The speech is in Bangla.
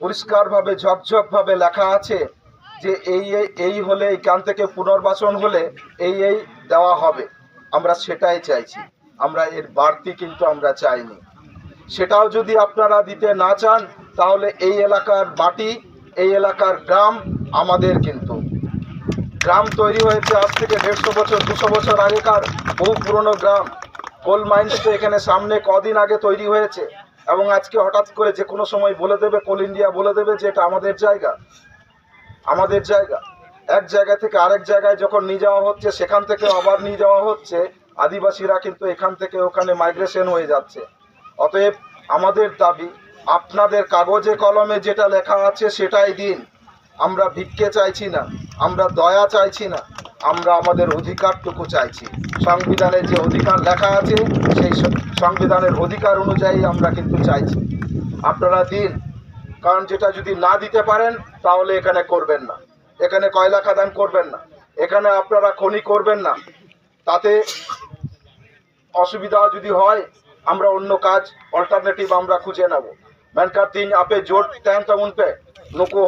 পরিষ্কারভাবে, ঝকঝকভাবে লেখা আছে যে এই এই এই হলে এইখান থেকে পুনর্বাসন হলে এই এই দেওয়া হবে। আমরা সেটাই চাইছি। আমরা এর বাড়তি কিন্তু আমরা চাইনি। সেটাও যদি আপনারা দিতে না চান, তাহলে এই এলাকার মাটি, এই এলাকার গ্রাম আমাদের কিন্তু। গ্রাম তৈরি হয়েছে আজ থেকে দেড়শো বছর, দুশো বছর আগেকার বহু পুরনো গ্রাম। কোল মাইন্স তো এখানে সামনে কদিন আগে তৈরি হয়েছে। এবং আজকে হঠাৎ করে যে কোনো সময় বলে দেবে, কোল ইন্ডিয়া বলে দেবে যে এটা আমাদের জায়গা। আমাদের জায়গা। এক জায়গা থেকে আরেক জায়গায় যখন নিয়ে যাওয়া হচ্ছে, সেখান থেকে আবার নিয়ে যাওয়া হচ্ছে, আদিবাসীরা কিন্তু এখান থেকে ওখানে মাইগ্রেশন হয়ে যাচ্ছে। অতএব আমাদের দাবি, আপনাদের কাগজে কলমে যেটা লেখা আছে সেটাই দিন। আমরা ভিক্ষে চাইছি না, আমরা দয়া চাইছি না। আমরা আমাদের অধিকারটুকু চাইছি। সংবিধানে যে অধিকার লেখা আছে, সেই সংবিধানের অধিকার অনুযায়ী আমরা কিন্তু চাইছি। আপনারা দিন, কারণ যেটা যদি না দিতে পারেন, তাহলে এখানে করবেন না। এখানে কয়লা খাদান করবেন না। এখানে আপনারা খনি করবেন না। তাতে অসুবিধা যদি হয়, আমরা অন্য কাজ অল্টারনেটিভ আমরা খুঁজে নেব। ম্যানকার দিন আপে জোট তেন তেমন পে নুকু